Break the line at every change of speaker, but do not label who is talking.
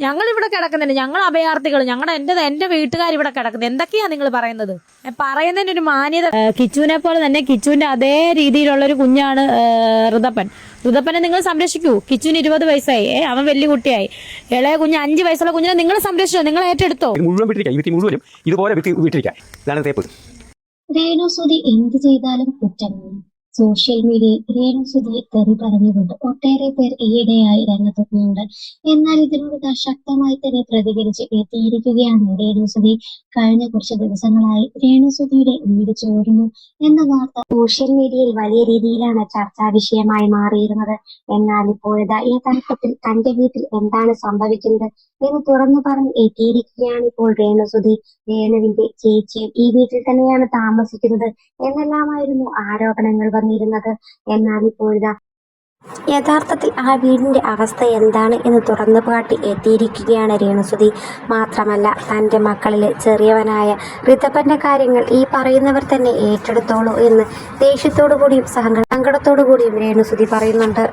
ഞങ്ങൾ ഇവിടെ കിടക്കുന്നുണ്ട് ഞങ്ങൾ അഭയാർത്ഥികൾ ഞങ്ങളുടെ എന്റെ എന്റെ വീട്ടുകാർ ഇവിടെ കിടക്കുന്നത് എന്തൊക്കെയാ നിങ്ങൾ പറയുന്നത്? പറയുന്നതിന് ഒരു മാന്യത കിച്ചുവിനെ പോലെ തന്നെ കിച്ചുവിന്റെ അതേ രീതിയിലുള്ള ഒരു കുഞ്ഞാണ് ഋതപ്പൻ. ഋതപ്പനെ നിങ്ങൾ സംരക്ഷിക്കൂ. കിച്ചുവിന് ഇരുപത് വയസ്സായി. ഏ, അവൻ വലിയ കുട്ടിയായി. ഇളയ കുഞ്ഞ് അഞ്ച് വയസ്സുള്ള കുഞ്ഞിനെ നിങ്ങൾ സംരക്ഷിച്ചോ? നിങ്ങൾ ഏറ്റെടുത്തോ?
മുഴുവൻ മുഴുവനും ഇതുപോലെ വ്യക്തി വിട്ടിരിക്കുക ഇതാണ് തേപ്പ്
രേണുസുതി എന്ത് ചെയ്താലും കുറ്റമാണ് സോഷ്യൽ മീഡിയയിൽ രേണുസുതിയെ തെറി പറഞ്ഞുകൊണ്ട് ഒട്ടേറെ പേർ ഈയിടെയായി രംഗത്തെത്തുന്നുണ്ട്. എന്നാൽ ഇതിനോട് ശക്തമായി തന്നെ പ്രതികരിച്ച് എത്തിയിരിക്കുകയാണ് രേണുസുതി കഴിഞ്ഞ കുറച്ച് ദിവസങ്ങളായി രേണുസുതിയുടെ വീട് ചോരുന്നു എന്ന വാർത്ത സോഷ്യൽ മീഡിയയിൽ വലിയ രീതിയിലാണ് ചർച്ചാ വിഷയമായി മാറിയിരുന്നത്. എന്നാൽ ഇപ്പോഴത്തെ ഈ തർക്കത്തിൽ തന്റെ വീട്ടിൽ എന്താണ് സംഭവിക്കുന്നത് എന്ന് തുറന്നു പറഞ്ഞ് എത്തിയിരിക്കുകയാണ് ഇപ്പോൾ രേണുസുതി രേണുവിന്റെ ചേച്ചിയും ഈ വീട്ടിൽ തന്നെയാണ് താമസിക്കുന്നത്. എന്നെല്ലാമായിരുന്നു ആരോപണങ്ങൾ വന്നിരുന്നത്. എന്നാൽ ഇപ്പോഴിതാ യഥാർത്ഥത്തിൽ ആ വീടിന്റെ അവസ്ഥ എന്താണ് എന്ന് തുറന്നു കാട്ടി എത്തിയിരിക്കുകയാണ് രേണുസുതി. മാത്രമല്ല തന്റെ മക്കളിലെ ചെറിയവനായ ഋതപ്പന്റെ കാര്യങ്ങൾ ഈ പറയുന്നവർ തന്നെ ഏറ്റെടുത്തോളൂ എന്ന് ദേഷ്യത്തോടു കൂടിയും സങ്കടത്തോടു കൂടിയും രേണുസുതി പറയുന്നുണ്ട്.